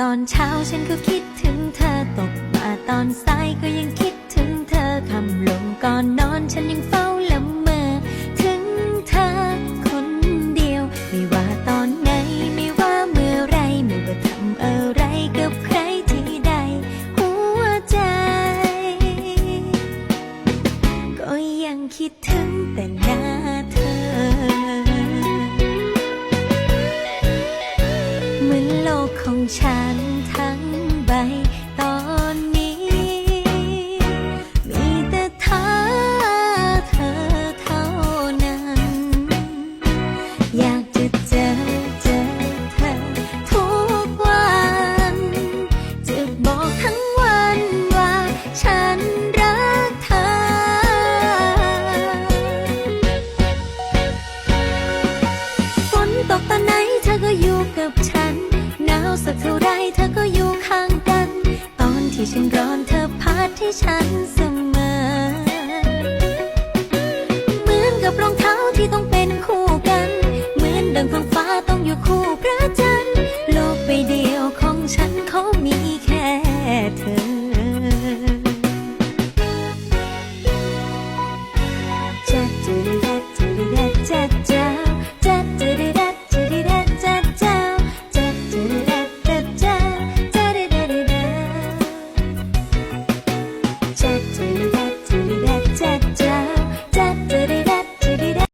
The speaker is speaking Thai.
ตอนเช้าฉันก็คิดถึงเธอตกมาตอนสายก็ยังคิดถึงเธอคำลงก่อนนอนฉันยังเฝ้าละเมอถึงเธอคนเดียว ไม่ว่าตอนไหนไม่ว่าเมื่อไรไม่ว่าทำอะไรกับใครที่ใดหัวใจ ก็ยังคิดถึงแต่นา ของฉันทั้งใบตอนนี้ มีแต่เธอเธอเท่านั้น อยากจะเจอเจอเธอทุกวัน จะบอกทั้ง ฉันเสมอ เหมือนกับรองเท้าที่ต้องเป็นคู่กัน เหมือนดังท้องฟ้าต้องอยู่คู่